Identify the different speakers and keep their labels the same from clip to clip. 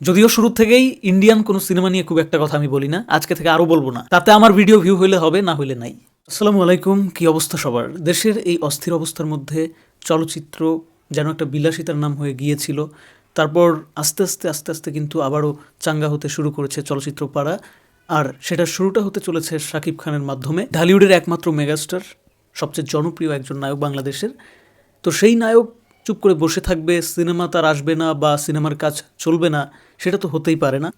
Speaker 1: যদিও শুরু থেকেই ইন্ডিয়ান কোনো সিনেমা নিয়ে খুব একটা কথা আমি বলি না, আজকে থেকে আরও বলব না। তাতে আমার ভিডিও ভিউ হইলে হবে, না হইলে নাই। আসসালামু আলাইকুম, কি অবস্থা সবার? দেশের এই অস্থির অবস্থার মধ্যে চলচ্চিত্র যেন একটা বিলাসিতার নাম হয়ে গিয়েছিল, তারপর আস্তে আস্তে আস্তে আস্তে কিন্তু আবারও চাঙ্গা হতে শুরু করেছে চলচ্চিত্র পাড়া আর সেটা শুরুটা হতে চলেছে শাকিব খানের মাধ্যমে। ঢালিউডের একমাত্র মেগাস্টার, সবচেয়ে জনপ্রিয় একজন নায়ক বাংলাদেশের। তো সেই নায়ক চুপ করে বসে থাকবে, সিনেমা তার আসবে না বা সিনেমার কাজ চলবে না সেটা তো হতেই পারে না।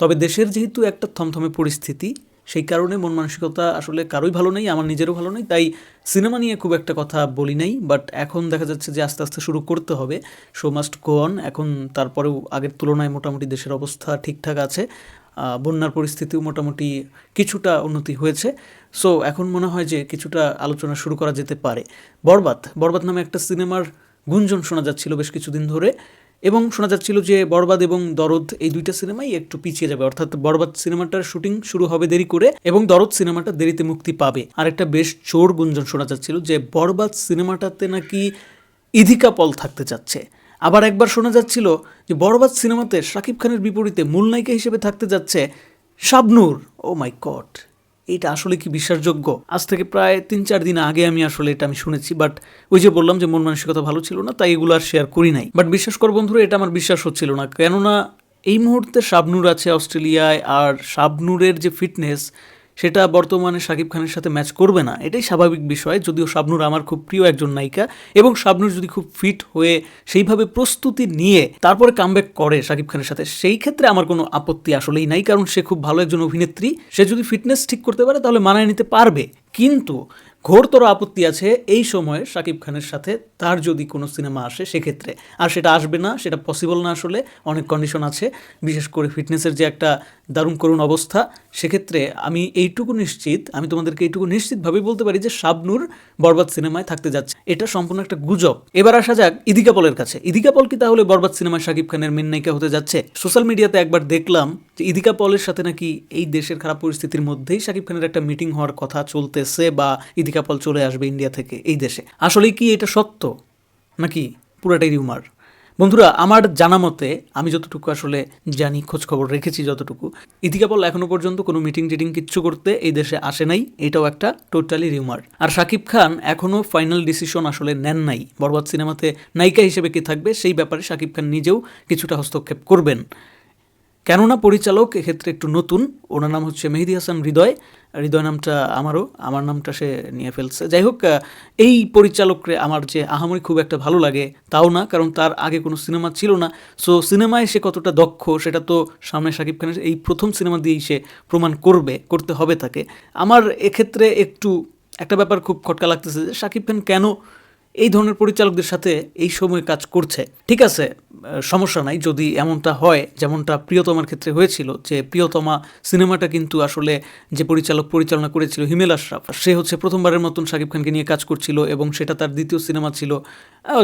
Speaker 1: তবে দেশের যেহেতু একটা থমথমে পরিস্থিতি, সেই কারণে মন মানসিকতা আসলে কারোই ভালো নেই, আমার নিজেরও ভালো নেই, তাই সিনেমা নিয়ে খুব একটা কথা বলি নাই বাট এখন দেখা যাচ্ছে যে আস্তে আস্তে শুরু করতে হবে। শো মাস্ট গো অন এখন তারপরেও আগের তুলনায় মোটামুটি দেশের অবস্থা ঠিকঠাক আছে বন্যার পরিস্থিতিও মোটামুটি কিছুটা উন্নতি হয়েছে। সো এখন মনে হয় যে কিছুটা আলোচনা শুরু করা যেতে পারে। বরবাদ বরবাদ নামে একটা সিনেমার গুঞ্জন শোনা যাচ্ছিল বেশ কিছুদিন ধরে। এবং শোনা যাচ্ছিল যে বরবাদ এবং দরদ এই দুইটা সিনেমাই একটু পিছিয়ে যাবে। অর্থাৎ বরবাদ সিনেমাটার শুটিং শুরু হবে দেরি করে এবং দরদ সিনেমাটা দেরিতে মুক্তি পাবে। আর একটা বেশ চোর গুঞ্জন শোনা যাচ্ছিল যে বরবাদ সিনেমাটাতে নাকি ইধিকা পল থাকতে চাচ্ছে। আবার একবার শোনা যাচ্ছিল যে বরবাদ সিনেমাতে শাকিব খানের বিপরীতে মূল নায়িকা হিসেবে থাকতে যাচ্ছে শাবনূর। ও মাই গড এইটা আসলে কি বিশ্বাসযোগ্য? আজ থেকে প্রায় তিন, চার দিন আগে আমি আসলে এটা আমি শুনেছি বাট ওই যে বললাম যে মন মানসিকতা ভালো ছিল না, তাই এগুলো আর শেয়ার করি নাই। বাট বিশ্বাস কর বন্ধুরা, এটা আমার বিশ্বাস হচ্ছিল না। কেননা এই মুহূর্তে শাবনূর আছে অস্ট্রেলিয়ায়, আর শাবনুরের যে ফিটনেস সেটা বর্তমানে শাকিব খানের সাথে ম্যাচ করবে না। এটাই স্বাভাবিক বিষয়। যদিও শাবনুর আমার খুব প্রিয় একজন নায়িকা এবং শাবনুর যদি খুব ফিট হয়ে সেইভাবে প্রস্তুতি নিয়ে তারপরে কামব্যাক করে শাকিব খানের সাথে, সেই ক্ষেত্রে আমার কোনো আপত্তি আসলেই নাই। কারণ সে খুব ভালো একজন অভিনেত্রী। সে যদি ফিটনেস ঠিক করতে পারে তাহলে মানায় নিতে পারবে। কিন্তু ঘোরতর আপত্তি আছে এই সময়ে শাকিব খানের সাথে। তার যদি কোনো সিনেমা আসে, সেক্ষেত্রে। আর সেটা আসবে না, সেটা পসিবল না আসলে। অনেক কন্ডিশন আছে। বিশেষ করে ফিটনেসের যে একটা দারুণ করুণ অবস্থা, সেক্ষেত্রে আমি এইটুকু নিশ্চিত, আমি তোমাদেরকে এইটুকু নিশ্চিতভাবেই বলতে পারি যে শাবনূর বরবাদ সিনেমায় থাকতে যাচ্ছে। এটা সম্পূর্ণ একটা গুজব। এবার আসা যাক ইদিকাপলের কাছে। ইদিকাপল কি তাহলে বরবাদ সিনেমায় শাকিব খানের মেন নায়িকা হতে যাচ্ছে? সোশ্যাল মিডিয়াতে একবার দেখলাম যে ইদিকা পলের সাথে নাকি এই দেশের খারাপ পরিস্থিতির মধ্যেই শাকিব খানের একটা মিটিং হওয়ার কথা চলতেছে বা ইদিকা পল চলে আসবে ইন্ডিয়া থেকে এই দেশে। আসলে কি এটা সত্য? নাকি পুরাটাই রিউমার বন্ধুরা, আমার জানা মতে, আমি যতটুকু আসলে জানি খোঁজ খবর রেখেছি যতটুকু, ইদিকা পল এখনও পর্যন্ত কোনো মিটিং টিটিং কিচ্ছু করতে এই দেশে আসে নাই, এটাও একটা টোটালি রিউমার আর শাকিব খান এখনও ফাইনাল ডিসিশন আসলে নেন নাই, বরবাদ সিনেমাতে নায়িকা হিসেবে কি থাকবে সেই ব্যাপারে শাকিব খান নিজেও কিছুটা হস্তক্ষেপ করবেন। কেননা পরিচালক, এক্ষেত্রে একটু নতুন। ওনার নাম হচ্ছে মেহেদি হাসান হৃদয়। হৃদয় নামটা আমারও, আমার নামটা সে নিয়ে ফেলছে। যাই হোক এই পরিচালকরে আমার যে আহামরি খুব একটা ভালো লাগে, তাও না, কারণ তার আগে কোনো সিনেমা ছিল না। সো, সিনেমায় সে কতটা দক্ষ, সেটা তো সামনে শাকিব খানের এই প্রথম সিনেমা দিয়েই সে প্রমাণ করবে, করতে হবে তাকে। আমার এক্ষেত্রে একটু, একটা ব্যাপার খুব খটকা লাগতেছে যে শাকিব খান কেন এই ধরনের পরিচালকদের সাথে এই সময় কাজ করছে। ঠিক আছে সমস্যা নাই, যদি এমনটা হয়, যেমনটা প্রিয়তমার ক্ষেত্রে হয়েছিল, যে প্রিয়তমা সিনেমাটা কিন্তু আসলে যে পরিচালক পরিচালনা করেছিল হিমেল আশরাফ, সে হচ্ছে প্রথমবারের মতন শাকিব খানকে নিয়ে কাজ করছিল এবং সেটা তার দ্বিতীয় সিনেমা ছিল।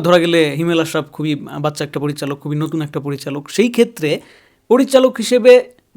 Speaker 1: ধরা গেলে হিমেল আশরাফ খুবই বাচ্চা একটা পরিচালক, খুবই নতুন একটা পরিচালক। সেই ক্ষেত্রে পরিচালক হিসেবে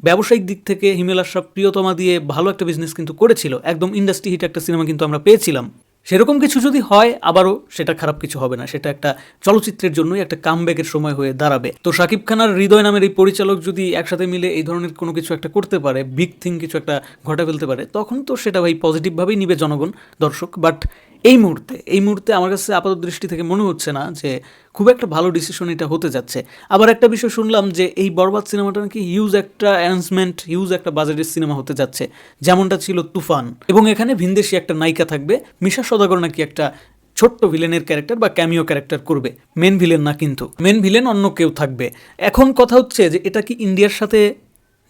Speaker 1: ব্যবসায়িক দিক থেকে হিমেল আশরাফ প্রিয়তমা দিয়ে ভালো একটা বিজনেস কিন্তু করেছিল। একদম ইন্ডাস্ট্রি হিট একটা সিনেমা কিন্তু আমরা পেয়েছিলাম। সেরকম কিছু যদি হয়, আবারও সেটা খারাপ কিছু হবে না। সেটা একটা চলচ্চিত্রের জন্যই একটা কামব্যাকের সময় হয়ে দাঁড়াবে। তো শাকিব খানার হৃদয় নামের এই পরিচালক যদি একসাথে মিলে এই ধরনের কোনো কিছু একটা করতে পারে বিগ থিং কিছু একটা ঘটা ফেলতে পারে, তখন তো সেটা ভাই পজিটিভভাবেই নিবে জনগণ, দর্শক। বাট এই মুহূর্তে এই মুহূর্তে আমার কাছে আপাত দৃষ্টি থেকে মনে হচ্ছে না যে খুব একটা ভালো ডিসিশন এটা হতে যাচ্ছে। আবার একটা বিষয় শুনলাম যে এই বরবাদ সিনেমাটা নাকি হিউজ একটা অ্যানাউন্সমেন্ট হিউজ একটা বাজেটের সিনেমা হতে যাচ্ছে। যেমনটা ছিল তুফান। এবং এখানে ভিনদেশি একটা নায়িকা থাকবে। মিশা সদাগর নাকি একটা ছোট্ট ভিলেনের ক্যারেক্টার বা ক্যামিও ক্যারেক্টার করবে। মেন ভিলেন না কিন্তু। মেন ভিলেন অন্য কেউ থাকবে। এখন কথা হচ্ছে যে এটা কি ইন্ডিয়ার সাথে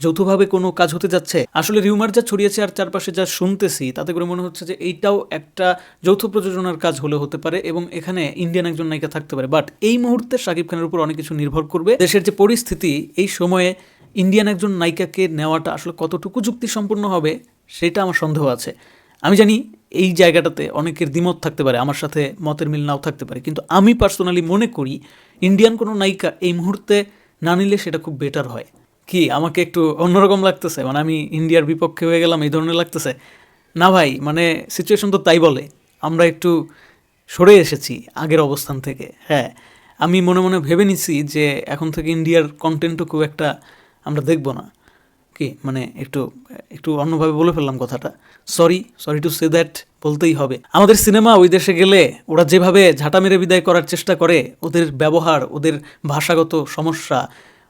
Speaker 1: যৌথভাবে কোনো কাজ হতে যাচ্ছে? আসলে রিউমার যা ছড়িয়েছে আর চারপাশে যা শুনতেছি, তাতে করে মনে হচ্ছে যে এইটাও একটা যৌথ প্রযোজনার কাজ হলে হতে পারে এবং এখানে ইন্ডিয়ান একজন নায়িকা থাকতে পারে। বাট এই মুহূর্তে শাকিব খানের উপর অনেক কিছু নির্ভর করবে। দেশের যে পরিস্থিতি, এই সময়ে ইন্ডিয়ান একজন নায়িকাকে নেওয়াটা আসলে কতটুকু যুক্তি যুক্তিসম্পন্ন হবে, সেটা আমার সন্দেহ আছে। আমি জানি এই জায়গাটাতে অনেকের দ্বিমত থাকতে পারে, আমার সাথে মতের মিল নাও থাকতে পারে। কিন্তু আমি পার্সোনালি মনে করি ইন্ডিয়ান কোনো নায়িকা এই মুহূর্তে না নিলে সেটা খুব বেটার হয়। কি, আমাকে একটু অন্যরকম লাগতেছে মানে আমি ইন্ডিয়ার বিপক্ষে হয়ে গেলাম, এই ধরনের লাগতেছে। না ভাই মানে সিচুয়েশন তো তাই বলে, আমরা একটু সরে এসেছি আগের অবস্থান থেকে হ্যাঁ। আমি মনে মনে ভেবে নিছি যে এখন থেকে ইন্ডিয়ার কন্টেন্টও খুব একটা আমরা দেখব না। কি মানে একটু একটু অন্যভাবে বলে ফেললাম কথাটা। Sorry sorry to say that বলতেই হবে। আমাদের সিনেমা ওই দেশে গেলে ওরা যেভাবে ঝাঁটা মেরে বিদায় করার চেষ্টা করে, ওদের ব্যবহার, ওদের ভাষাগত সমস্যা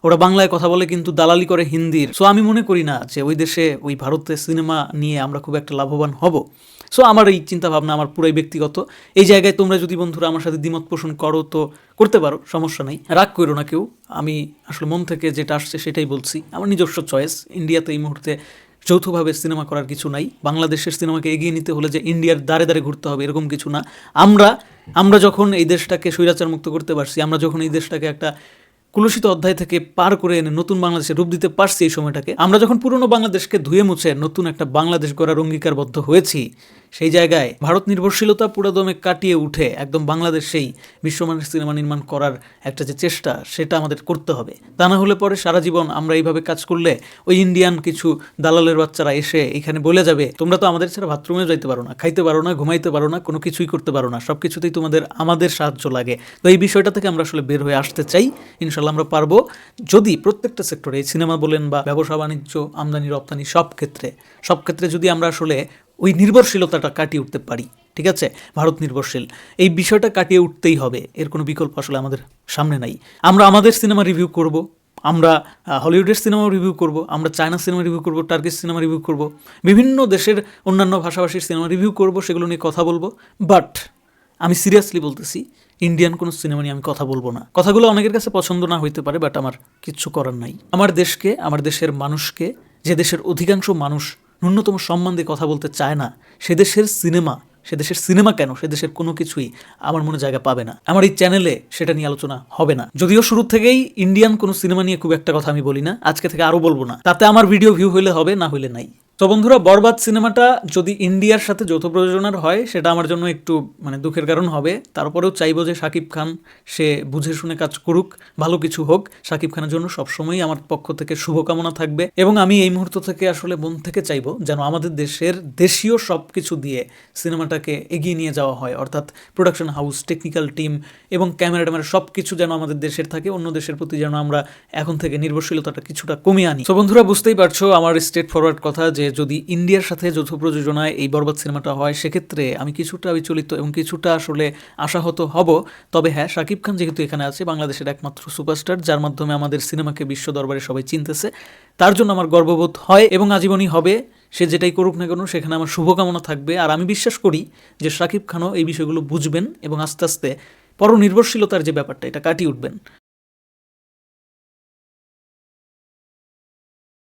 Speaker 1: ওরা বাংলায় কথা বলে কিন্তু দালালি করে হিন্দির। সো আমি মনে করি না যে ওই দেশে ওই ভারতের সিনেমা নিয়ে আমরা খুব একটা লাভবান হব। সো আমার এই চিন্তাভাবনা আমার পুরাই ব্যক্তিগত। এই জায়গায় তোমরা যদি বন্ধুরা আমার সাথে দ্বিমত পোষণ করো তো করতে পারো, সমস্যা নেই। রাগ করো না কেউ। আমি আসলে মন থেকে যেটা আসছে সেটাই বলছি। আমার নিজস্ব চয়েস ইন্ডিয়াতে এই মুহূর্তে যৌথভাবে সিনেমা করার কিছু নাই। বাংলাদেশের সিনেমাকে এগিয়ে নিতে হলে যে ইন্ডিয়ার দ্বারে দ্বারে ঘুরতে হবে এরকম কিছু না। আমরা আমরা যখন এই দেশটাকে স্বৈরাচার মুক্ত করতে পারছি, আমরা যখন এই দেশটাকে একটা কুলসিত অধ্যায় থেকে পার করে এনে নতুন বাংলাদেশে রূপ দিতে পারছি এই সময়টাকে। আমরা যখন পুরনো বাংলাদেশকে ধুয়ে মুছে নতুন একটা বাংলাদেশ গড়ার অঙ্গীকারবদ্ধ হয়েছি সেই জায়গায় ভারত নির্ভরশীলতা পুরোদমে কাটিয়ে উঠে একদম বাংলাদেশেই বিশ্বমানের সিনেমা নির্মাণ করার একটা যে চেষ্টা, সেটা আমাদের করতে হবে। তা না হলে পরে সারা জীবন আমরা এইভাবে কাজ করলে ওই ইন্ডিয়ান কিছু দালালের বাচ্চারা এসে এখানে বলে যাবে, তোমরা তো আমাদের ছাড়া বাথরুমে যাইতে পারো না, খাইতে পারো না, ঘুমাইতে পারো না, কোনো কিছুই করতে পারো না, সব কিছুতেই তোমাদের, আমাদের সাহায্য লাগে। তো এই বিষয়টা থেকে আমরা আসলে বের হয়ে আসতে চাই। ইনশাল্লাহ আমরা পারব। যদি প্রত্যেকটা সেক্টরে এই সিনেমা বলেন বা ব্যবসা, বাণিজ্য, আমদানি, রপ্তানি সব ক্ষেত্রে সব ক্ষেত্রে যদি আমরা আসলে ওই নির্ভরশীলতাটা কাটিয়ে উঠতে পারি, ঠিক আছে? ভারত নির্ভরশীল। এই বিষয়টা কাটিয়ে উঠতেই হবে, এর কোনো বিকল্প আসলে আমাদের সামনে নাই। আমরা আমাদের সিনেমা রিভিউ করব, আমরা হলিউডের সিনেমা রিভিউ করব, আমরা চায়না সিনেমা রিভিউ করব, টার্কিশ সিনেমা রিভিউ করব, বিভিন্ন দেশের অন্যান্য ভাষাভাষীর সিনেমা রিভিউ করব, সেগুলো নিয়ে কথা বলব। বাট আমি সিরিয়াসলি বলতেছি, ইন্ডিয়ান কোনো সিনেমা নিয়ে আমি কথা বলব না। কথাগুলো অনেকের কাছে পছন্দ না হইতে পারে, বাট আমার কিচ্ছু করার নাই। আমার দেশকে, আমার দেশের মানুষকে, যে দেশের অধিকাংশ মানুষ ন্যূনতম সম্মান দিয়ে কথা বলতে চায় না। সে দেশের সিনেমা, সে দেশের সিনেমা কেন? সে দেশের কোনো কিছুই আমার মনে জায়গা পাবে না। আমার এই চ্যানেলে সেটা নিয়ে আলোচনা হবে না। যদিও শুরু থেকেই ইন্ডিয়ান কোনো সিনেমা নিয়ে খুব একটা কথা আমি বলি না, আজকে থেকে আরও বলব না। তাতে আমার ভিডিও ভিউ হইলে হবে, না হইলে নাই। তো বন্ধুরা, বরবাদ সিনেমাটা যদি ইন্ডিয়ার সাথে যৌথ প্রযোজনার হয়, সেটা আমার জন্য একটু মানে দুঃখের কারণ হবে। তারপরেও চাইব যে শাকিব খান, সে বুঝে শুনে কাজ করুক, ভালো কিছু হোক। শাকিব খানের জন্য সবসময়ই আমার পক্ষ থেকে শুভকামনা থাকবে এবং আমি এই মুহূর্ত থেকে আসলে মন থেকে চাইব যেন আমাদের দেশের দেশীয় সব কিছু দিয়ে সিনেমাটাকে এগিয়ে নিয়ে যাওয়া হয়। অর্থাৎ প্রোডাকশন হাউস টেকনিক্যাল টিম এবং ক্যামেরা ট্যামেরা সব কিছু যেন আমাদের দেশের থাকে, অন্য দেশের প্রতি যেন আমরা এখন থেকে নির্ভরশীলতাটা কিছুটা কমিয়ে আনি। তো বন্ধুরা, বুঝতেই পারছ, আমার স্টেট ফরওয়ার্ড কথা যে যদি ইন্ডিয়ার সাথে যৌথ প্রযোজনায় এই বরবাদ সিনেমাটা হয়, সেক্ষেত্রে আমি কিছুটা বিচলিত এবং কিছুটা আসলে আশাহত হব। তবে হ্যাঁ শাকিব খান যেহেতু এখানে আছে, বাংলাদেশের একমাত্র সুপারস্টার, যার মাধ্যমে আমাদের সিনেমাকে বিশ্ব দরবারে সবাই চিনতেছে। তার জন্য আমার গর্ববোধ হয় এবং আজীবনই হবে। সে যেটাই করুক না কেন, সেখানে আমার শুভকামনা থাকবে। আর আমি বিশ্বাস করি যে শাকিব খানও এই বিষয়গুলো বুঝবেন এবং আস্তে আস্তে পরনির্ভরশীলতার যে ব্যাপারটা, এটা কাটিয়ে উঠবেন।